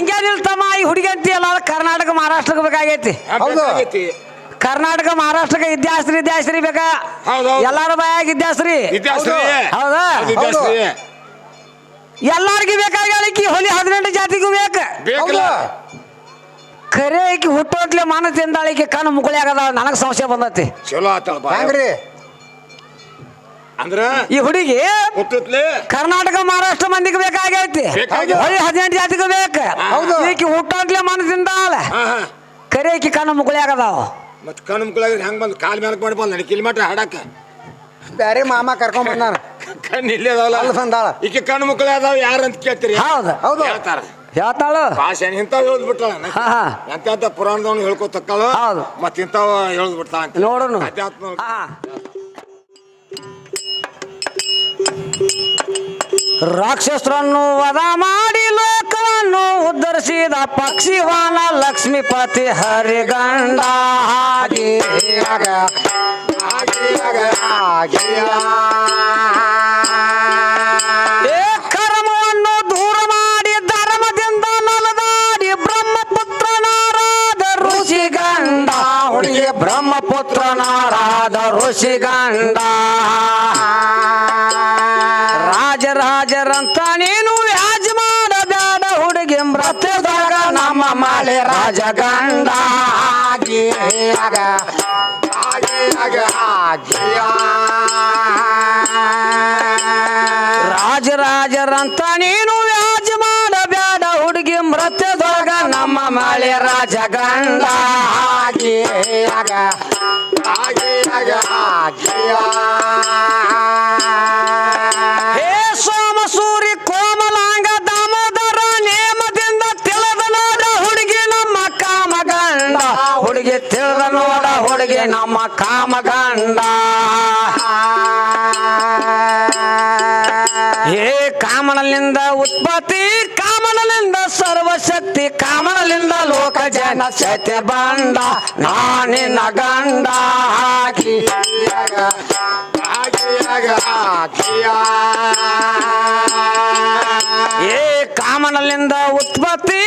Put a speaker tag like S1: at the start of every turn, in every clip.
S1: ಹಂಗೇನಿಲ್ಲ ತಮ್ಮ ಈ ಹುಡುಗಿ ಅಂತೀಯಲ್ಲ ಅದು ಕರ್ನಾಟಕ ಮಹಾರಾಷ್ಟ್ರಕ್ಕೆ ಬೇಕಾಗೈತಿ.
S2: ಹೌದು.
S1: ಕರ್ನಾಟಕ ಮಹಾರಾಷ್ಟ್ರಕ್ಕೆ ಇದ್ಯಾಸ್ರಿ ಇದ್ಯಾಸ್ರಿ ಬೇಕಾ?
S3: ಎಲ್ಲಾರು
S1: ಎಲ್ಲಾರ ಬಾಯಾಗ ಇದ್ಯಾಸ್ರಿ. ಹೌದಾ?
S3: ಹೌದು.
S1: ಎಲ್ಲಾರ್ಗಿ ಬೇಕಾಗಿ ಹೊಲಿ ಹದಿನೆಂಟು ಜಾತಿಗೂ ಬೇಕ.
S3: ಬೇಕಲ್ಲ.
S1: ಖರೆ ಈಕಿ ಹುಟ್ಟೋಟ್ಲೆ ಮಾನ ತಿಂದಾಳಿಕೆ ಕಣ್ಣು ಆಗದ ನನಗೆ ಸಮಸ್ಯೆ ಬಂದತಿ.
S3: ಚಲೋ ಆತಳಪ್ಪ.
S2: ಹೆಂಗ್ರಿ
S3: ಅಂದ್ರ
S1: ಈ ಹುಡುಗಿ
S3: ಹುಟ್ಟತ್ಲೆ
S1: ಕರ್ನಾಟಕ ಮಹಾರಾಷ್ಟ್ರ ಮಂದಿಗೆ ಬೇಕಾಗೈತಿ.
S3: ಬೇಕಾಗೈತಿ.
S1: ಹೊಳಿ ಹದಿನೆಂಟು ಜಾತಿಗೆ ಬೇಕ.
S2: ಹೌದು.
S1: ಈಕಿ ಹುಟ್ಟಾಗ್ಲೇ ಮನಸ್ಸಿಂದ ತಿಂದಾಳ ಕರೆ ಈಕಿ ಕಣ್ಣು ಮುಗುಳಿಯಾಗದಾವ.
S3: ಮತ್ ಕಣ್ಣು ಮುಕ್ಕಳಾಗ ಹೆಂಗ್ ಬಂದ್ ಕಾಲ್ ಮೇಲೆ ಮಾಡಿ ಬಂದ್ ನನಗೆ ಕಿಲೋಮೀಟರ್ ಹಾಡಕ.
S2: ಬ್ಯಾರೆ ಮಾಮ ಕರ್ಕೊಂಡ್ ಬಂದಾನ
S3: ಕಣ್ಣು ಇಲ್ಲೇ ಅದಾವಲ್ಲ.
S2: ಅಲ್ಲಿ ಬಂದಾಳ
S3: ಈಕೆ ಕಣ್ಣು ಮುಕ್ಕಳ ಅದಾವ ಯಾರು ಅಂತ ಕೇಳ್ತೀರಿ?
S1: ಹೌದು.
S2: ಹೌದು.
S3: ಹೇಳ್ತಾರ.
S1: ಹೇಳ್ತಾಳು.
S3: ಭಾಷೆ ಇಂಥವ್ ಹೇಳ್ದ್ ಬಿಟ್ಟಾಳ
S1: ಹಾ ಹಾ.
S3: ಎಂತ ಪುರಾಣದವ್ನು ಹೇಳ್ಕೊತಕ್ಕಳು.
S1: ಹೌದು.
S3: ಮತ್ ಇಂಥವ್ ಹೇಳ್ದ್ ಬಿಡ್ತಾಳ ಅಂತ
S1: ನೋಡೋಣ ಹಾ. ರಾಕ್ಷಸರನ್ನು ವಧ ಮಾಡಿ ಲೋಕವನ್ನು ಉದ್ಧರಿಸಿದ ಪಕ್ಷಿವಾನ ಲಕ್ಷ್ಮೀಪತಿ ಹರಿಗಂಡ. ಹಾಗೆ
S2: ಆಗ ಆಗಿಯಾಗ ಆಗಿಯ.
S1: ಏ ಕರ್ಮವನ್ನು ದೂರ ಮಾಡಿ ಧರ್ಮದಿಂದ ನಲದಾಡಿ ಬ್ರಹ್ಮಪುತ್ರನಾರಾದ ಋಷಿಗಂಡ. ಆಗಿ ರಾಜಗಂಡ
S2: ಆಗಿಯಾಗ ಆಗಿಯಾಗ ಆಗಿಯ.
S1: ರಾಜರಾಜರಂತ ನೀನು ವ್ಯಾಜ ಮಾಡಬೇಡ ಹುಡುಗಿ ಮೃತ್ಯದೊಳಗ ನಮ್ಮ ಮಳೆ ರಾಜಗಂಡ
S2: ಆಗಿ ಆಗಿಯಾಗ ಆಗಿಯ.
S1: ನಮ್ಮ ಕಾಮಗಂಡ ಹೇ ಕಾಮನಲಿಂದ ಉತ್ಪತ್ತಿ ಕಾಮನಲಿಂದ ಸರ್ವಶಕ್ತಿ ಕಾಮನಲಿಂದ ಲೋಕ ಜನ ಸತ್ಯ ಬಂಡ ನಾನಿನ ಗಂಡ ಹಾಕಿ. ಏ ಕಾಮನಲಿಂದ ಉತ್ಪತ್ತಿ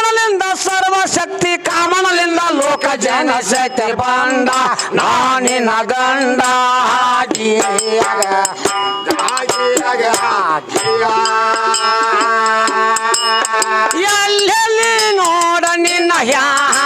S1: ಕಾಮನಲಿಂದ ಸರ್ವಶಕ್ತಿ ಕಾಮನಲಿಂದ ಲೋಕ ಜನ ಶಕ್ತಿ ಬಂಡ ನಾನಿನ
S2: ನಗಂಡ ಆಗಿಯ.
S1: ಎಲ್ಲೆಲ್ಲಿ ನೋಡ ನಿನ್ನ ಯಾನ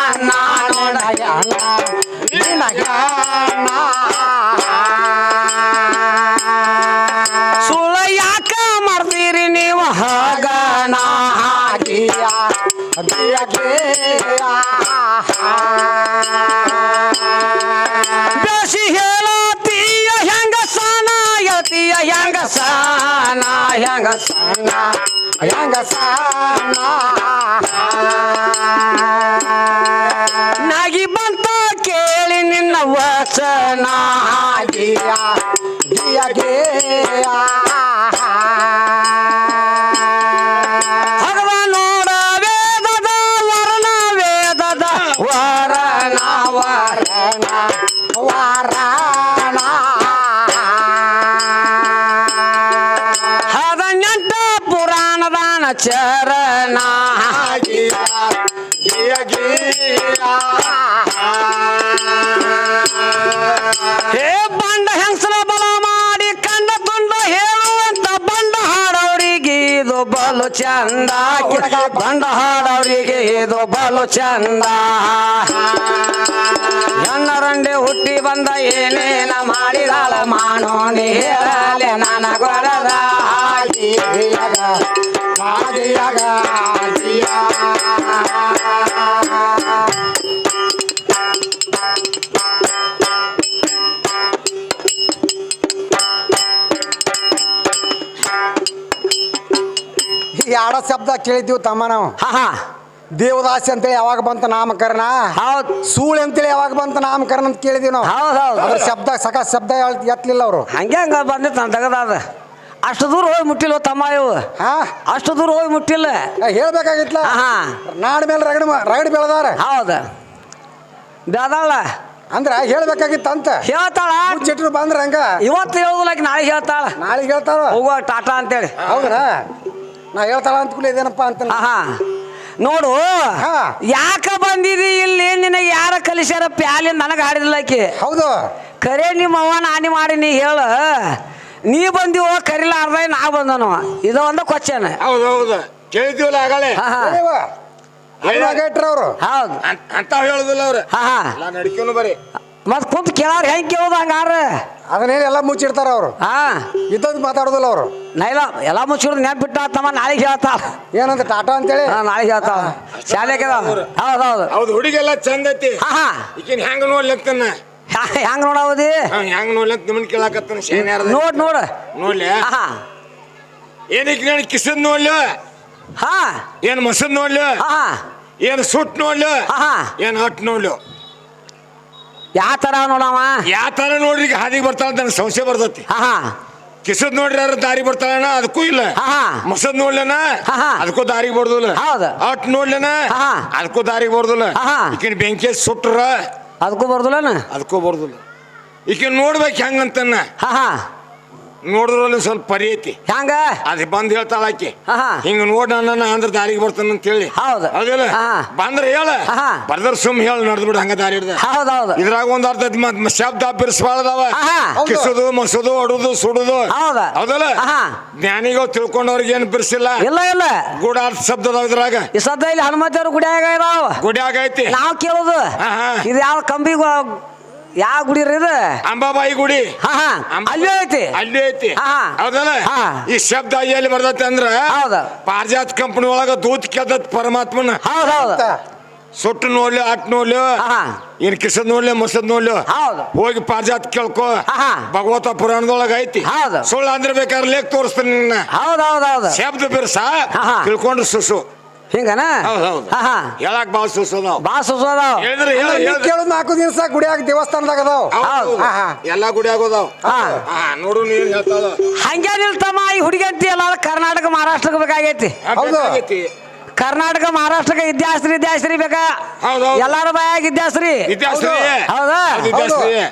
S1: ಹೆಂಗ ಸಣ್ಣ ಹೆಂಗ ಸಣ್ಣ ನಾಗಿ ಬಂತ ಕೇಳಿ ನಿನ್ನ ವಚನ ಹಾಕಿಯ ಭಗವ ಚರಣ. ಹೇ ಬಂಡ ಹೆಂಗಸರ ಬಲ ಮಾಡಿ ಕಂಡ ತುಂಡ ಹೇಳುವಂತ ಬಂಡ ಹಾಡವರಿಗೆ ಇದು ಬಲು ಚಂದ. ಬಂಡ ಹಾಡವರಿಗೆ ಇದು ಬಲು ಚಂದ. ಹೆಣ್ಣರಂಡೆ ಹುಟ್ಟಿ ಬಂದ ಏನೇನ ಮಾಡಿದಾಳ ಮಾನೋ ಹೇಳಲೆ ನನ್ನ ಗೊರದ
S2: ಶಬ್ದ ಕೇಳಿದ್ದೀವಿ ತಮ್ಮ ನಾವು.
S1: ಹಾ ಹಾ.
S2: ದೇವದಾಸಿ ಅಂತೇಳಿ ಯಾವಾಗ ಬಂತ ನಾಮಕರಣ?
S1: ಹೌದು.
S2: ಸೂಳೆ ಅಂತೇಳಿ ಯಾವಾಗ ಬಂತ ನಾಮಕರಣ ಅಂತ ಕೇಳಿದೀವಿ ನಾವು.
S1: ಹೌದು ಹೌದ್.
S2: ಅದ್ರ ಶಬ್ದ ಸಕ ಶಬ್ದ ಹೇಳ್- ಎತ್ತಲಿಲ್ಲ ಅವರು.
S1: ಹಂಗೆ ಹಂಗ ಬಂದಿತ್ತು ನಾನು ತೆಗದಾದ ಅಷ್ಟು ದೂರ ಹೋಗಿ ಮುಟ್ಟಿಲ್ಲ ತಮ್ಮ ಇವು.
S2: ಹಾ?
S1: ಅಷ್ಟು ದೂರ ಹೋಗಿ ಮುಟ್ಟಿಲ್ಲ.
S2: ಹೇಳ್ಬೇಕಾಗಿತ್ಲ?
S1: ಹಾ
S2: ನಾಡ್ ಮೇಲೆ ರಗಡ ರಗಡ್ ಬೆಳೆದಾರ.
S1: ಹೌದು. ಬೇದಾಳ
S2: ಅಂದ್ರೆ ಹೇಳ್ಬೇಕಾಗಿತ್ತ ಅಂತ.
S1: ಹೇಳ್ತಾಳ.
S2: ಚಿಟ್ರು ಬಂದ್ರ ಹಂಗ.
S1: ಇವತ್ತು ಹೇಳುದಿಲ್ಲ ನಾಳೆ ಹೇಳ್ತಾಳ.
S2: ನಾಳೆಗೆ ಹೇಳ್ತಾರ
S1: ಹೋಗುವ ಟಾಟಾ ಅಂತೇಳಿ.
S2: ಹೌದಾ ನಾ ಹೇಳ್ತಾಳ ಅಂತ ಇದೇನಪ್ಪ ಅಂತ
S1: ನೋಡು
S2: ಹಾ.
S1: ಯಾಕ ಬಂದಿದಿ ಇಲ್ಲಿ? ನಿನಗೆ ಯಾರ ಕಲಿಸ್ಯಾರ? ಪ್ಯಾಲಿ ನನಗೆ ಹಾಡಿದಿಲ್ಲ ಆಕಿ.
S2: ಹೌದು.
S1: ಕರೆ ನಿಮ್ಮ ಅವ್ವ ನಾನಿ ಮಾಡಿ ನೀ ಹೇಳ. ನೀ ಬಂದಿವ ಕರಿಲಾರ್ದ ನಾ ಬಂದನು? ಇದು ಒಂದು ಕ್ವಶನ್
S3: ಹೌದು ಹೌದು. ಕೇಳಿದ್ವಲ್ಲ ಆಗಲೇ.
S2: ಅವರು
S1: ಹೌದು.
S3: ಅಂತ ಹೇಳುದಿಲ್ಲ ಅವ್ರು.
S1: ಹಾ ಹಾ.
S3: ಎಲ್ಲ ಬರೀ.
S1: ಮತ್ ಕುಂತ ಕೇಳಾರ ಹೆಂಗ್ ಕೇಳೋದು ಹಂಗಾರ?
S2: ಅದನ್ನೇನು ಎಲ್ಲ ಮುಚ್ಚಿಡ್ತಾರ ಅವರು.
S1: ಹಾ
S2: ಇದ್ದದ್ದು ಮಾತಾಡೋದಿಲ್ಲ ಅವರು.
S1: ನೈಲ ಎಲ್ಲ ಮುಚ್ಚಿಡ್ದು ನೆನಪು ಬಿಟ್ಟ ತಮ್ಮ ನಾಳೆ ಹೇಳ್ತಾ
S2: ಏನಂತ ಟಾಟಾ ಅಂತೇಳಿ?
S1: ನಾಳೆ ನಾಳೆಗೆ ಶಾಲೆ ಶಾಲೆಗೆ ಹೌದು ಹೌದು.
S3: ಹೌದು ಹುಡುಗೆಲ್ಲ ಚಂದ ಐತಿ.
S1: ಹಾ ಹಾ.
S3: ಹೆಂಗೆ ಹೆಂಗ ನೋಡ್ಲತ್ತನ
S1: ಹೆಂಗ್ ನೋಡಾವದಿ?
S3: ಹೆಂಗ್ ನೋಡ್ಲಂತ ನಿಮ್ಮನ್ ಕೇಳಾಕತ್ತನ ಶೇನ್ ಯಾರ್ದ?
S1: ನೋಡ್ ನೋಡ್.
S3: ನೋಡ್ಲಿ.
S1: ಹಾ
S3: ಏನಕ್ಕೆ ನಾನು ಕಿಸದ್ ನೋಡ್ಲಿ?
S1: ಹಾ.
S3: ಏನ್ ಮಸದ್ ನೋಡ್ಲಿ?
S1: ಹಾ
S3: ಏನ್ ಸುಟ್ ನೋಡ್ಲಿ?
S1: ಹಾ
S3: ಏನ್ ಹಟ್ ನೋಡ್ಲಿ?
S1: ಯಾವ ತರ ನೋಡವ?
S3: ಯಾವ ತರ ನೋಡ್ರಿ ಈಗ ಹಾದಿಗೆ ಬರ್ತಾಳ ನನಗೆ ಸಂಶಯ ಬರ್ತೈತಿ.
S1: ಹಾ ಹಾ.
S3: ಕಿಸದ್ ನೋಡ್ರಿ ಯಾರು ದಾರಿ ಬರ್ತಾಳಣ ಅದಕ್ಕೂ ಇಲ್ಲ.
S1: ಹಾ.
S3: ಮಸದ್ ನೋಡ್ಲೇನ?
S1: ಹಾ, ಹಾ.
S3: ಅದಕ್ಕೂ ದಾರಿ ಬರ್ದಿಲ್ಲ.
S1: ಹೌದು.
S3: ಅಟ್ ನೋಡ್ಲೇನ?
S1: ಹಾ.
S3: ಅದಕ್ಕೂ ದಾರಿ ಬರ್ದಿಲ್ಲ.
S1: ಹಾ.
S3: ಈಕಿನ ಬೆಂಕಿ ಸುಟ್ರ
S1: ಅದಕ್ಕೂ ಬರ್ದಿಲ್ಲ
S3: ಅದಕ್ಕೂ ಬರ್ದಿಲ್ಲ. ಈಕಿನ ನೋಡ್ಬೇಕು ಹೆಂಗಂತನ್ನ
S1: ಹಾ ಹಾ.
S3: ನೋಡಿದ್ರಲ್ಲಿ ಸ್ವಲ್ಪ ಪರಿ ಐತಿ.
S1: ಹೆಂಗ?
S3: ಅದು ಬಂದ್ ಹೇಳ್ತಾಳ ಆಕಿ.
S1: ಹಾ, ಹಾ.
S3: ಹಿಂಗ ನೋಡ್ ನನ್ನ ಅಂದ್ರ ದಾರಿಗೆ ಬರ್ತಾನ ಅಂತ ಹೇಳಿ.
S1: ಹೌದು.
S3: ಹೌದಿಲ್ಲ?
S1: ಹಾ.
S3: ಬಂದ್ರ ಹೇಳ.
S1: ಹಾ, ಹಾ.
S3: ಬರ್ದ್ರ ಸುಮ್ ಹೇಳ ನಡೆದ್ ಬಿಡ ಹಂಗ ದಾರಿ ಹಿಡ್ದ.
S1: ಹೌದು ಹೌದು.
S3: ಇದ್ರಾಗ ಒಂದ್ ಅರ್ಧ ಶಬ್ದ
S1: ಹಾ,
S2: ಹೌದು.
S3: ಕಿಸೋದು ಮಸೋದು ಹೊಡೋದು ಸುಡುದು.
S1: ಹೌದು.
S3: ಹೌದಲ್ಲ?
S1: ಹಾ, ಹಾ.
S3: ಜ್ಞಾನಿಗಳು ತಿಳ್ಕೊಂಡವ್ರಿಗೆ ಏನ್ ಬಿರ್ಸಿಲ್ಲ?
S1: ಇಲ್ಲ ಇಲ್ಲ.
S3: ಗೂಢಾರ್ಥ ಶಬ್ದ ಅದಾವ ಇದ್ರಾಗ.
S1: ಈ ಸದ್ದ ಇಲ್ಲಿ ಗುಡಿಯಾಗ ಇದಾವ.
S3: ಗುಡಿಯಾಗ ಐತಿ.
S1: ನಾವು ಕೇಳೋದು.
S3: ಹಾ, ಹಾ.
S1: ಇದು ಯಾವ ಕಂಬಿ ಯಾವ ಗುಡಿ ರೀ ಇದು
S3: ಅಂಬಾಬಾಯಿ ಗುಡಿ
S1: ಹಾ ಹಾ
S3: ಅಂಬಾ-
S1: ಅಲ್ಲೇ ಐತಿ
S3: ಅಲ್ಲಿ ಐತಿ
S1: ಹಾ.
S3: ಹೌದಲ್ಲ
S1: ಹಾ.
S3: ಈ ಶಬ್ದ ಎಲ್ಲಿ ಬರ್ತೈತಿ ಅಂದ್ರ
S1: ಹೌದು.
S3: ಪಾರಿಜಾತ್ ಕಂಪನಿ ಒಳಗ ದೂತ್ ಕೆದತ್ ಪರಮಾತ್ಮನ
S1: ಹೌದು ಹೌದು
S3: ಸುಟ್ಟು ನೋಡ್ಲಿ ಅಟ್ ನೋಡ್ಲಿ
S1: ಹಾ.
S3: ಏನ್ ಕಿಸದ್ ನೋಡ್ಲಿ ಮಸದ್ ನೋಡ್ಲಿ
S1: ಹೌದು.
S3: ಹೋಗಿ ಪಾರಿಜಾತ್ ಕೇಳ್ಕೊ
S1: ಹಾ.
S3: ಭಗವತ ಪುರಾಣದೊಳಗ ಐತಿ
S1: ಹೌದು.
S3: ಸುಳ್ಳು ಅಂದ್ರೆ ಬೇಕಾದ್ರೆ ಲೇಖ ತೋರಿಸ್ತೀನಿ ನಿನ್ನ
S1: ಹೌದು ಹೌದು ಹೌದು
S3: ಶಬ್ದ ಬಿರ್ಸ
S1: ತಿಳ್ಕೊಂಡ್ರು ಹಾ.
S3: ತಿಳ್ಕೊಂಡು ಸುಸು
S1: ಹಿಂಗನ?
S3: ಹೌದು ಹೌದು.
S1: ಹಾ ಹಾ.
S3: ಹೇಳಕ್ ಬಾಳ ಸುಸು ಅದಾವ
S1: ಬಾ ಸುಸೋದಾವ್
S3: ಹೇಳಿದ್ರೆ ಹೇಳ
S2: ನೀ ಕೇಳೋದು ನಾಲ್ಕು ದಿವಸ ಗುಡಿಯಾಗ ದೇವಸ್ಥಾನದಾಗ ಅದಾವ.
S1: ಹೌದು.
S2: ಹಾ, ಹಾ.
S3: ಎಲ್ಲಾ ಗುಡಿ ಆಗೋದಾವ್.
S1: ಹಾ.
S3: ಹಾ ನೋಡು ನೀನ್ ಹೇಳ್ತಾಳ
S1: ಹಂಗೆ ನಿಲ್ತಮ್ಮ ಈ ಹುಡುಗಿ ಅಂತಿ ಎಲ್ಲ ಕರ್ನಾಟಕ ಮಹಾರಾಷ್ಟ್ರಕ್ಕೆ ಬೇಕಾಗೈತಿ.
S2: ಹೌದು.
S3: ಬೇಕಾಗೈತಿ.
S1: ಕರ್ನಾಟಕ ಮಹಾರಾಷ್ಟ್ರಕ್ಕೆ ಇದ್ಯಾಸ್ರಿ ಇದ್ಯಾಸ್ರಿ ಬೇಕಾ?
S3: ಹೌದು, ಹೌದು.
S1: ಎಲ್ಲಾರ ಬಾಯಾಗ ವಿದ್ಯಾಶ್ರೀ.
S3: ವಿದ್ಯಾಶ್ರೀ.
S1: ಹೌದಾ?
S3: ಹೌದು, ವಿದ್ಯಾಶ್ರೀ.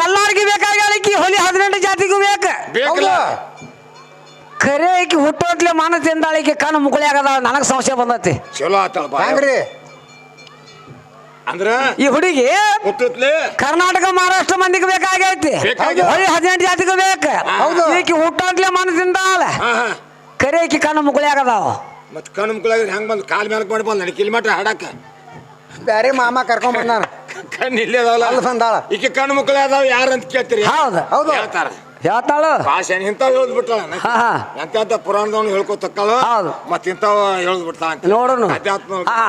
S1: ಎಲ್ಲಾರ್ಗಿ ಬೇಕಾಗಿ ಹೊಲಿ ಹದಿನೆಂಟು ಜಾತಿಗೂ ಬೇಕು.
S3: ಬೇಕಲ್ಲ
S1: ಖರೆ ಈಕಿ ಹುಟ್ಟೋತ್ಲೆ ಮನ ತಿಂದಾಳಿಕೆ ಕಣ್ಣು ಆಗದ ನನಗೆ ಸಂಶಯ ಬಂದತಿ.
S3: ಚಲೋ ಆತಳ ಬಾ
S2: ಹೆಂಗ್ರಿ?
S3: ಅಂದ್ರ?
S1: ಈ ಹುಡುಗಿ
S3: ಹುಟ್ಟತ್ಲೆ?
S1: ಕರ್ನಾಟಕ ಮಹಾರಾಷ್ಟ್ರ ಮಂದಿಗೆ ಬೇಕಾಗೈತಿ. ಹೊಳಿ ಹದಿನೆಂಟು ಜಾತಿಗೂ ಬೇಕ.
S2: ಹೌದು.
S1: ಈಕಿ ಹುಟ್ಟೋತ್ಲೆ ಮಾನ ತಿಂದಾಳ. ಖರೆ ಈಕಿ ಕಣ್ಣು ಮುಗುಳ್ಯಾಗದಾವ
S3: ಮತ್ ಕಣ್ಣು ಮುಕ್ಕಳಾಗ ಹೆಂಗ್ ಬಂದ್ ಕಾಲ್ ಮೇಲೆ ಮಾಡಿ ಬಂದ್ ನಡಿ ಕಿಲೋಮೀಟರ್ ಹಾಡಕ.
S2: ಬ್ಯಾರೆ ಮಾಮ ಕರ್ಕೊಂಡ್ ಬಂದಾನ.
S3: ಕಣ್ಣು ಇಲ್ಲೇ ಅದಾವಲ್ಲ.
S2: ಅಲ್ಲಿ ಬಂದಾಳ.
S3: ಈಕೆ ಕಣ್ಣು ಮುಕ್ಕಳ ಅದಾವ ಯಾರಂತ ಕೇಳ್ತೀರಿ?
S1: ಹೌದು.
S2: ಹೌದು.
S3: ಹೇಳ್ತಾರ.
S1: ಹೇಳ್ತಾಳು.
S3: ಭಾಷೆ ಇಂಥವ್ ಹೇಳ್ದ್ ಬಿಟ್ಟಾಳ
S1: ಹಾ, ಹಾ.
S3: ಎಂತ ಎಂತ ಪುರಾಣದವನು ಹೇಳ್ಕೊತಕ್ಕಳ?
S1: ಹೌದು.
S3: ಮತ್ ಇಂಥವ್ ಹೇಳ್ದ್ ಬಿಡ್ತಾಳ ಅಂತ.
S1: ನೋಡುನು.
S3: ಅಧ್ಯಾತ್ಮ
S1: ಹಾ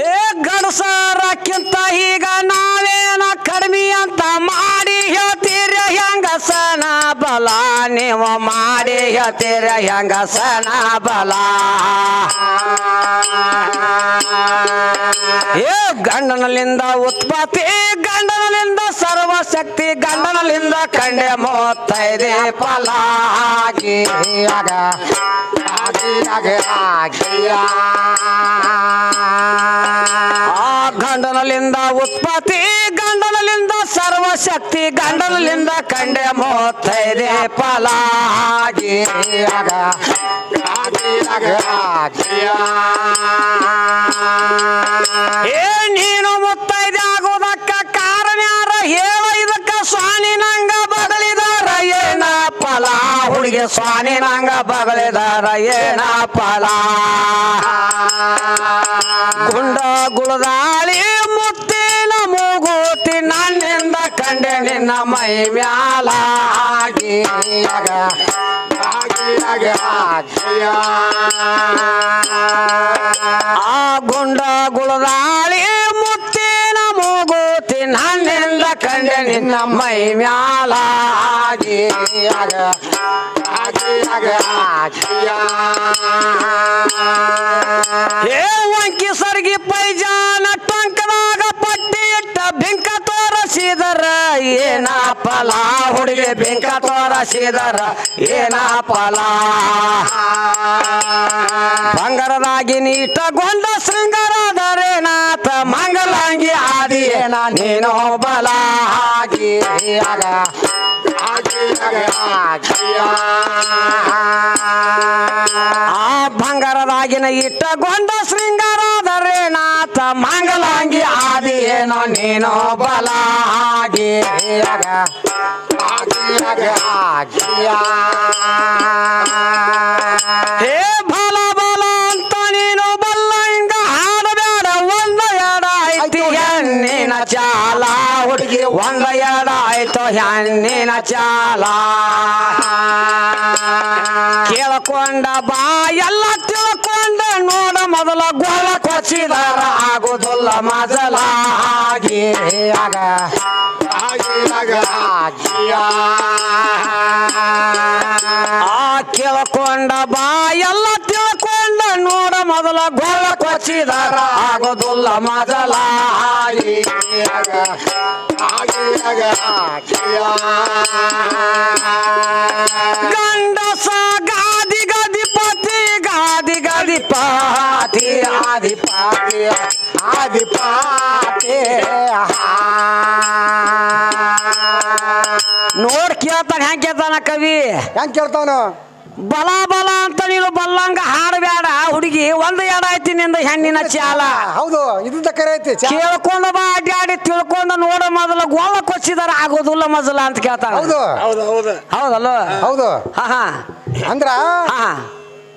S1: ಏ ಗಡಸರಕ್ಕಿಂತ ಈಗ ನಾವೇನ ಕಡಿಮೆ ಅಂತ ಮಾಡಿ ಹೇಳ್ತೀರ ಹೆಂಗಸನ ಬಲ, ನೀವು ಮಾಡಿ ಹೇಳ್ತೀರ ಹೆಂಗಸನ ಬಲ ಏ ಗಂಡನಲ್ಲಿಂದ ಉತ್ಪತ್ತಿ, ಗಂಡನಲ್ಲಿಂದ ಸರ್ವಶಕ್ತಿ, ಗಂಡನಲ್ಲಿಂದ ಕಂಡೆ ಮೂವತ್ತೈದೇ ಫಲ ಆಗಿ. ಆ ಗಂಡನಲ್ಲಿಂದ ಉತ್ಪತ್ತಿ ಸರ್ವಶಕ್ತಿ ಗಂಡನಲಿಂದ ಕಂಡೆ ಮೂವತ್ತೈದೆ ಪಲಾಗಿ ಏ ನೀನು ಮುತ್ತೈದೆ ಆಗೋದಕ್ಕ ಕಾರಣ ಯಾರ? ಹೇಳ ಇದಕ್ಕ ಸ್ವಾಮಿ ನಂಗ ಬಗಲಿದಾರ ಏನ ಫಲ? ಹುಡುಗಿ ಸ್ವಾಮಿ ನಂಗ ಬಗಲಿದಾರ ಏನ ಫಲ? ಗುಂಡ ಗುಳದಾಳಿ ನಿನ್ನ ಮೈ ಮ್ಯಾಲ. ಆ ಗುಂಡ ಗುಳದಾಳಿ ಮುತ್ತಿನ ಮೂಗುತಿ ನನ್ನಿಂದ ಕಂಡೆ ನಿನ್ನ ಮೈ ಮ್ಯಾಲ ಆಗಿ, ಆಗ ಆಗಿ ಆಗ ಆಗಿಯ. ಏನ ಪಲ ಹುಡುಗಿ ಬೆಂಕ ತೋರಸಿದರ ಏನ ಪಲ ಬಂಗಾರದಾಗಿ ನೀಟಗೊಂಡ ಶೃಂಗಾರದರೇನಾಥ ಮಂಗಲಾಂಗಿ ಆದಿ ಏನ ನೀನೋ ಬಲ ಹಾಕಿ ಆಗ ಆ. ಬಂಗಾರದಾಗಿನ ಇಟ್ಟ ಗೊಂಡ ನಾಥ ಮಂಗಲಾಂಗಿ ಆದಿಯೇನೋ ನೀನೋ ಬಲಾಗಿ ಹೇ ಬಲ ಬಲ ಅಂತ ನೀನು ಬಲ್ಲ ಹಿಂಗ ಹಾಡಬೇಡ ಒಂದ ಎಡ ಆಯ್ತು ಹೆಣ್ಣಿನ ಚಾಲ. ಹುಡುಗಿ ಒಂದ ಎಡ ಆಯ್ತು ಹೆಣ್ಣಿನ ಚಾಲ. ಕೇಳಕೊಂಡ ಬಾ ಎಲ್ಲ ತಿಳ್ಕೊಂಡ ನೋಡ ಮೊದಲ ಗೋಳ ಕೊಚ್ಚಿದಾರ ಆಗುದಿಲ್ಲ ಮಜಲಾಗಿ. ಆಗ. ಆ ಕೇಳಕೊಂಡ ಬಾ ಎಲ್ಲ ತಿಳ್ಕೊಂಡ ನೋಡ ಮೊದಲ ಗೋಳ ಕೊಚ್ಚಿದಾರ. ಆಗೋದಲ್ಲ ಮಜಲಾಗಿ. ಗಂಡಸ ಗಾದಿ ಗದಿಪತಿ ಗಾದಿ ಗದಿಪಾತಿ ಆದಿಪಾತಿ ಕೇಳ್ತಾನ ಹೆಂಗ್ ಕೇಳ್ತಾನ ಕವಿ?
S2: ಹೆಂಗೆ ಕೇಳ್ತಾವನು?
S1: ಬಲ ಬಲ ಅಂತ ನೀನು ಬಲ್ಲಂಗ ಹಾಡಬೇಡ ಹುಡುಗಿ ಒಂದು ಎಡ ಐತಿ ನಿಂದ ಹೆಣ್ಣಿನ ಚಾಲ.
S2: ಹೌದು ಇದು ಕರೆ ಐತಿ ಚಾ-
S1: ಕೇಳ್ಕೊಂಡು ಬಾ ಅಡ್ಡಾಡಿ ತಿಳ್ಕೊಂಡು ನೋಡ ಮೊದಲ ಗೋಲ ಕೊಚ್ಚಿದಾರ ಆಗೋದಿಲ್ಲ ಮಜಲ ಅಂತ ಕೇಳ್ತಾನ.
S2: ಹೌದು.
S3: ಹೌದು ಹೌದು.
S1: ಹೌದಲ್ಲ?
S2: ಹೌದು.
S1: ಹಾ ಹಾ.
S2: ಅಂದ್ರ
S1: ಹಾ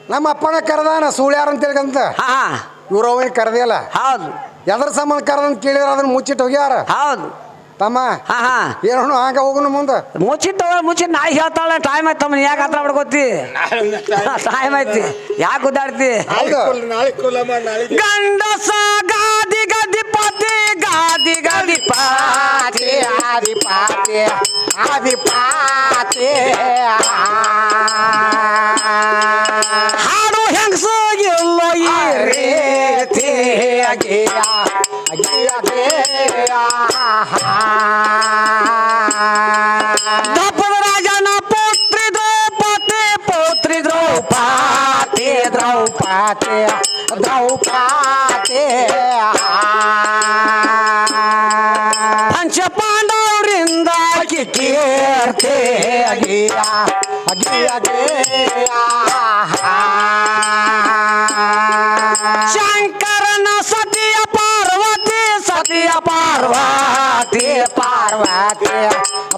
S2: ನಮ್ಮ ಅಪ್ಪನ ಕರೆದಾನ ಸುಳ್ಯಾರ ಅಂತ ಹೇಳ್ಕಂತ
S1: ಹಾ ಹಾ.
S2: ಇವ್ರು ಅವನಿಗೆ ಕರೆದಿಲ್ಲ
S1: ಹೌದು.
S2: ಎದ್ರ ಸಂಬಂಧ ಕರೆದಂತ ಕೇಳಿದ್ರ ಅದನ್ನ ಮುಚ್ಚಿಟ್ಟು ಹೋಗ್ಯಾರ.
S1: ಹೌದು.
S2: ತಮ್ಮ
S1: ಹಾ ಹಾ.
S2: ಏನೋ ಹಂಗ ಹೋಗುನು ಮುಂದೆ.
S1: ಮುಚ್ಚಿಟ್ಟು ಮುಚ್ಚಿ ನಾಯಿ ಹೇಳ್ತಾಳೆ ಟೈಮ್ ಆಯ್ತು ತಮ್ಮ ಯಾಕೆ ಹತ್ರ ಮಾಡ್ಕೋತಿ ಟೈಮ್ ಐತಿ ಯಾಕೆ ಗುದ್ದಾಡ್ತಿ
S3: ಕುಲ್ ಗಾದಿ ಗದಿ ನಾಳೆ
S1: ಗಾದಿ ಗದಿ ಗದಿಪತಿ ಗಾದಿ ಗದಿಪಾತಿ ಆದಿಪಾತಿ ಆದಿಪಾತಿ ಹಾಡು ಹೆಂಗಸ ಇಲ್ಲ ಈ गिर गया दपड़ राजा ना पोत्री द्रौपदी। पोत्री द्रौपदी द्रौपदी द्रौपदी पंच पांडवरिंदा की कीर्ति गया ಪಾರ್ವತಿ ಪಾರ್ವತಿ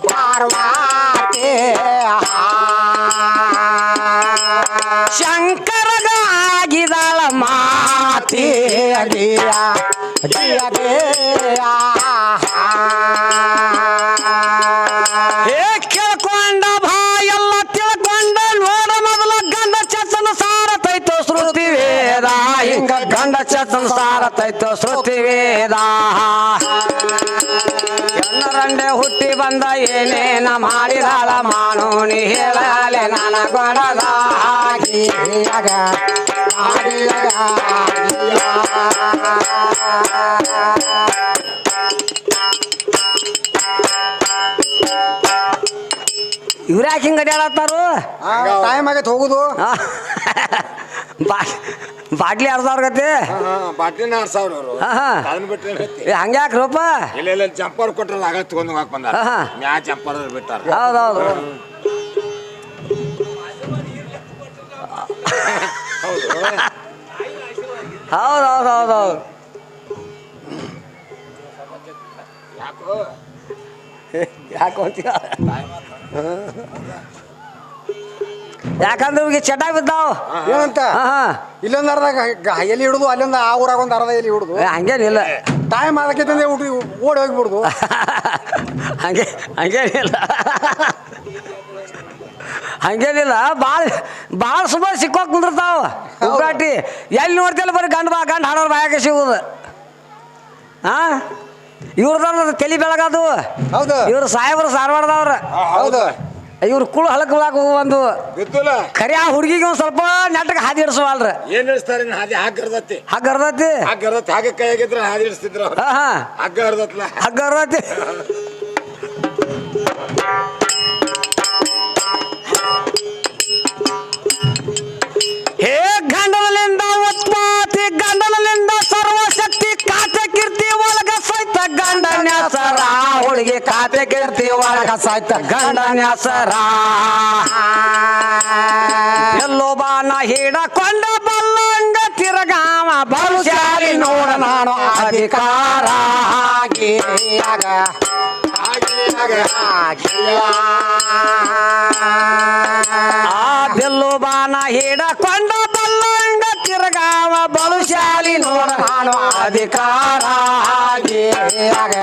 S1: ಪಾರ್ವತಿ ಶಂಕರಗ ಆಗಿದಳ ಮಾತಿ ಅಗಿಯ ಹೇ ಗಂಡ ತೈತೋ ಶ್ರುತಿ ವೇದ ಎಲ್ಲರಂಡೆ ಹುಟ್ಟಿ ಬಂದ ಏನೇನ ಮಾಡಿದಾಳ ಮಾನೋನಿ ಹೇಳಲೆ ನನ್ನ ಗೊಡದ ಇವ್ರ ಯಾಕೆ ಹಿಂಗ ಅಡ್ಯಾಡತ್ತಾರು
S2: ಟೈಮ್ ಆಗೈತೆ ಹೋಗುದು.
S1: ಬಾ. ಬಾಟ್ಲಿ ಅರ್ಧ ಗತಿ?
S3: ಬಾಟ್ಲಿನ ಆರ್ ಸಾವಿರ ಅವರು. ಅದನ್ನ
S1: ಬಿಟ್ಟರೆ ಹಂಗ್ಯಾಕ್ ರೂಪ?
S3: ಇಲ್ಲ ಇಲ್ಲ ಜಂಪರ್ ಕೊಟ್ರಲ್ಲ ಆಗ ತಗೊಂಡ್ ಹೋಗಕ್ ಬಂದಾರ.
S1: ಹಾ, ಹಾ.
S3: ಮ್ಯಾ ಜಂಪರ್ ಬಿಟ್ಟಾರ.
S1: ಹೌದೌದು.
S3: ಹೌದು
S1: ಹೌದೌದು ಹೌದೌದು
S3: ಯಾಕೋ?
S1: ಯಾಕೆ ಅಂತೀಯ? ಯಾಕಂದ್ರೆ ಇವ್ಗೆ ಚಟ ಬಿದ್ದಾವ.
S2: ಏನಂತ?
S1: ಹಾ
S2: ಇಲ್ಲೊಂದು ಅರ್ಧ ಗ- ಎಲ್ಲಿ ಹಿಡುದು ಅಲ್ಲಿಂದ ಆ ಊರಾಗ ಒಂದು ಅರ್ಧ ಎಲ್ಲಿ ಹಿಡುದು.
S1: ಹಂಗೇನಿಲ್ಲ
S2: ಟೈಮ್ ಆಗಕ್ಕೆ ಓಡಿ ಓಡಿ ಹೋಗ್ಬಿಡುದು.
S1: ಹಂಗೆ ಹಂಗೇನಿಲ್ಲ ಹಂಗೇನಿಲ್ಲ ಭಾಳ ಭಾಳ ಸುಮಾರು ಸಿಕ್ಕೋಕ್ ಕುಂದಿರ್ತಾವ ಉಗ್ರಾಟಿ. ಎಲ್ಲಿ ನೋಡ್ತಿಲ್ಲ ಬರೀ ಗಂಡು ಬಾ ಗಂಡ ಹಾಡೋರು ಬಾಯಾಗ ಸಿಗುದು. ಹಾ ಇವ್ರದ್ರ ತಲೆ ಬೆಳಗದು.
S2: ಹೌದು.
S1: ಇವ್ರು ಸಾಹೇಬ್ರು ಸಾರ್ವಾಡ್ದವ್ರ.
S2: ಹೌದು.
S1: ಇವ್ರು ಕುಳು ಹಳಕ್ ಬಿಡಾಕ ಒಂದು
S3: ಬಿದ್ದುಲ್ಲ
S1: ಖರೆ ಆ ಹುಡುಗಿಗೆ ಒಂದ್ ಸ್ವಲ್ಪ ನೆಟ್ಟಗೆ ಹಾದಿ ಇಡಿಸುವಲ್ರಿ
S3: ಏನ್ ಇಳಿಸ್ತಾರೆ ಹಾದಿ ಹಗ್ಗ ಹರ್ದತ್ತಿ
S1: ಹಗ್ಗ ಅರ್ದತಿ
S3: ಹಗ್ಗ ಹರ್ದತ್ತಿ ಹಾಗೆ ಕೈ ಆಗಿದ್ರ ಹಾದಿ ಇಳಿಸ್ತಿದ್ರ ಅವ್ರು.
S1: ಹಾ ಹಾ.
S3: ಹಗ್ಗ ಹರ್ದತ್ಲ?
S1: ಹಗ್ಗ ಅರ್ದತಿ ಖಾತೆ ಕೀರ್ತಿ ಕೇಳ್ತಿ ಒಳಗ
S2: ಸಾಯ್ತ.
S1: ಗಂಡನ ಹೆಸರ ಎಲ್ಲೋ ಬಾನ ಹಿಡಕೊಂಡ ಬಲ್ಲಂಗ ತಿರಗಾವ ಬಲುಶಾಲಿ ನೋಡ ನಾನು ಅಧಿಕಾರ. ಆ ಬೆಲ್ಲು ಬಾನ ಹಿಡಕೊಂಡ ಬಲ್ಲಂಗ ತಿರಗಾವ ಬಲುಶಾಲಿ ನೋಡ ನಾನು ಅಧಿಕಾರ.
S2: ಆಗಿಯಾಗ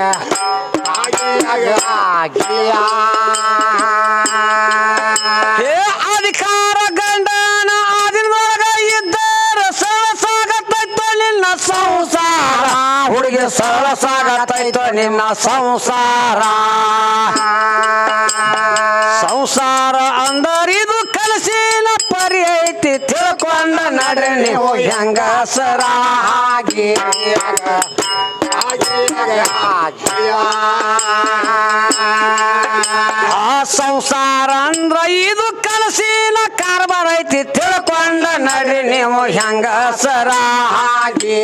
S1: ಹೇ ಅಧಿಕಾರ ಗಂಡನ ಆದಿನೊಳಗ ಇದ್ದಾರ ಸರಳ ಸಾಗತೈತ ನಿನ್ನ ಸಂಸಾರ. ಹುಡುಗಿ ಸರಳ ಸಾಗತೈತ ನಿನ್ನ ಸಂಸಾರ. ಸಂಸಾರ ಅಂದರಿದು ಕಲಸಿನ ಪರಿ ಐತಿ. ತಿಳ್ಕೊಂಡ ನಡೆ ನೀವು ಹೆಂಗಸರ ಆ ಸಂಸಾರ ಅಂದ್ರ ಇದು ಕನಸಿನ ಕಾರ್ಬಾರ್ ಐತಿ. ತಿಳ್ಕೊಂಡ ನಡಿ ನೀವು ಹಾಗೆ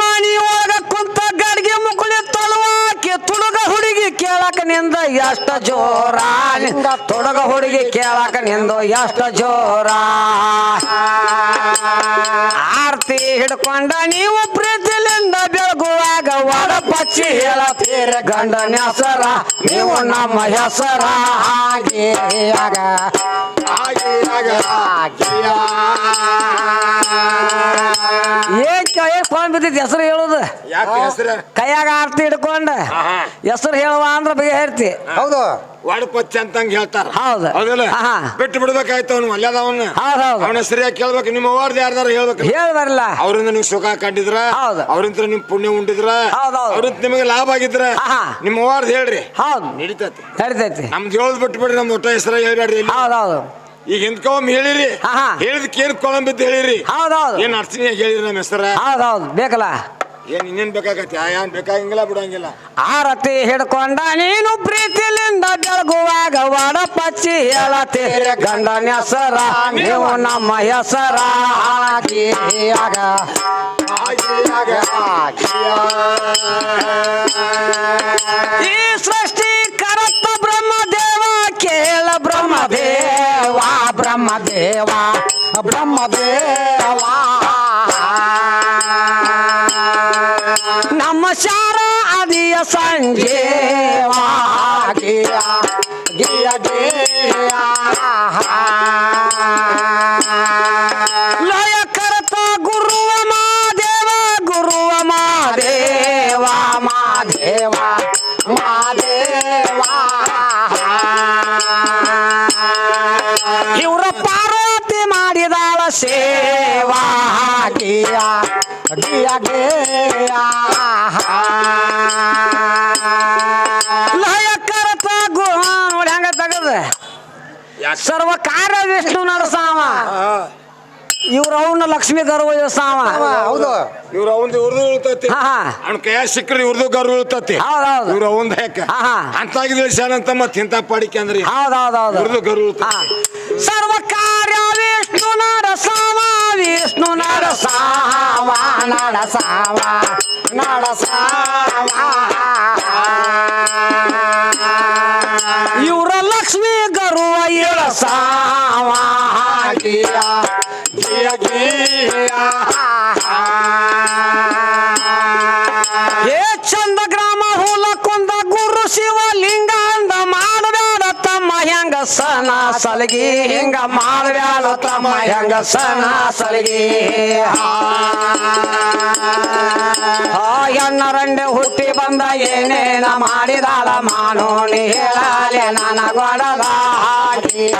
S1: ಮನಿ ಒಳಗ ಕುಂತ ಗಡ್ಗೆ ಮುಕುಳಿ ತೊಳುವಾಕಿ ತುಡುಗ ಹುಡುಗಿ ಕೇಳಕ ನಿಂದ ಎಷ್ಟ ಜೋರ ತೊಡಗ ಹುಡುಗಿ ಕೇಳಾಕ ನಿಂದು ಎಷ್ಟ ಜೋರ. ಆರ್ತಿ ಹಿಡ್ಕೊಂಡ ನೀವು ಪ್ರೀತಿಲಿಂದ ಬೆಳಗುವಾಗ ಒಡ ಪಚ್ಚಿ ಹೇಳತೀರ ಗಂಡನ ಹೆಸರ ನೀವು ನಮ್ಮ ಹೆಸರ. ಹಾಗೆಯಾಗ ಏಕ್ ಏಕ್ ಫೋನ್ ಬಿದ್ದಿದ್ ಹೆಸರು ಹೇಳುದು?
S3: ಯಾಕೆ ಹೆಸರು?
S1: ಕೈಯಾಗ ಆರ್ತಿ ಹಿಡ್ಕೊಂಡ. ಹೆಸರು ಹೇಳುವ ಅಂದ್ರ ಬಗೆಹರ್ತಿ
S2: ಹೌದು.
S3: ವಾಡಪಚ್ಚ ಅಂತಂಗ ಹೇಳ್ತಾರ.
S1: ಹೌದು.
S3: ಹೌದಿಲ್ಲ
S1: ಆಹಾ.
S3: ಬಿಟ್ಟು ಬಿಡ್ಬೇಕಾಯ್ತು ಅವ್ನು ಅಲ್ಲಾದ ಅವನ್ನ
S1: ಹೌದ್ ಹೌದು.
S3: ಅವನ ಸರಿಯಾಗಿ ಕೇಳ್ಬೇಕು ನಿಮ್ಮ ವಾರ್ದ ಯಾರ್ದಾರ ಹೇಳ್ಬೇಕು?
S1: ಹೇಳ ಬರಲ್ಲ
S3: ಅವರಿಂದ ನೀವು ಸುಖ ಕಂಡಿದ್ರ?
S1: ಹೌದು.
S3: ಅವರಿಂದ ನಿಮ್ ಪುಣ್ಯ ಉಂಡಿದ್ರ?
S1: ಹೌದ್ ಹೌದ್.
S3: ಅವ್ರಿಂದ ನಿಮಗೆ ಲಾಭ ಆಗಿದ್ರ?
S1: ಆಹಾ.
S3: ನಿಮ್ಮ ವಾರ್ದ ಹೇಳ್ರಿ.
S1: ಹೌದು.
S3: ನಡೀತೈತಿ.
S1: ನಡಿತೈತಿ.
S3: ನಮ್ದು ಹೇಳೋದು ಬಿಟ್ಟು ಬಿಡ್ರಿ ನಮ್ದು ಒಟ್ಟ ಹೆಸರ ಹೇಳ್ಬೇಡ್ರಿ ಇಲ್ಲಿ
S1: ಹೌದು ಹೌದು.
S3: ಈಗ ಹಿಂದ್ಕೊಮ್ಮೆ ಹೇಳಿರಿ.
S1: ಆಹಾ.
S3: ಹೇಳಿದಕ್ಕೆ ಏನ್ ಕೊಳಂಬಿದ್ದು ಹೇಳಿರಿ.
S1: ಹೌದೌದು. ಹೌದು
S3: ಏನ್ ಅರ್ಚನೆ ಹೇಳಿರಿ ನಮ್ಮ ಹೆಸರ?
S1: ಹೌದು ಹೌದು ಬೇಕಲ್ಲ?
S3: ಏನ್ ಇನ್ನೇನ್ ಬೇಕಾಗತ್ತೆ? ಏನ್ ಬೇಕಾಗಂಗಿಲ್ಲ ಬಿಡಂಗಿಲ್ಲ.
S1: ಆರತಿ ಹಿಡ್ಕೊಂಡ ನೀನು ಪ್ರೀತಿಲಿಂದ ಬೆಳಗುವಾಗ ವಾಡ ಪಚ್ಚಿ ಹೇಳತೀರ ಗಂಡನ ಹೆಸರ ನೀವು ನಮ್ಮ ಹೆಸರ
S2: ಆಗಿಯಾಗ
S1: ಈ ಬ್ರಹ್ಮದೇವ ಬ್ರಹ್ಮದೇವ. ನಮ್ಮ ಶಾರ ಅದಿಯ ಸಂಜೇವ
S2: ಗಿಯ ಗಿಯ ಗಿಯ. ಗಿಯ ಗಿಯ ಗಿಯ.
S1: ಲಯ ಕರತ ಗು ಹಾ, ನೋಡಿ ಹಂಗ ತೆಗದ. ಸರ್ವ ಕಾರ್ಯ ವಿಷ್ಣು ನಡೆಸಾವ ಇವ್ರ ಅವನ ಲಕ್ಷ್ಮಿ ಗರ್ವ ಸಾವ
S2: ಹೌದು.
S3: ಇವ್ರ ಅವಂದು ಇವ್ರದು ಉಳ್ತತಿ
S1: ಹಾ ಹಾ.
S3: ಅವ್ನ ಕೈಯ ಸಿಕ್ಕ್ರಿ ಇವ್ರದು ಗರ್ವ ಉಳ್ತತಿ
S1: ಹೌದ್ ಹೌದು.
S3: ಇವ್ರ ಅವಂದ ಯಾಕ?
S1: ಹಾ, ಹಾ.
S3: ಅಂತಾಗಿದ್ರೆ ಶಾನಂತ ಮತ್ ಇಂತ ಪಾಡಿಕೆ ಅಂದ್ರಿ.
S1: ಹೌದೌದೌದು ಹೌದ್ ಹೌದು.
S3: ಇವ್ರದು ಗರ್ ಉಳ್ತತಿ.
S1: ಸರ್ವ ಕಾರ್ಯ ನರಸಾವ
S2: ನಡಸಾವ ನಡಸಾವ.
S1: ಇವ್ರ ಲಕ್ಷ್ಮಿ ಗರ್ವ ಇಳಿಸಾವ
S2: ಗಿಯ ಗಿಯ.
S1: ಸನ ಸಲಗಿ ಹಿಂಗ ಮಾಡಬೇಡ ತಮ್ಮ ಹೆಂಗ ಸನ ಸಲಗಿ? ಎಣ್ಣರಂಡೆ ಹುಟ್ಟಿ ಬಂದ ಏನೇನ ಮಾಡಿದಾಳ ಮಾನೋನಿ ಹೇಳಲೆ ನನ್ನ ಗೊಡದ
S2: ಗಿಯ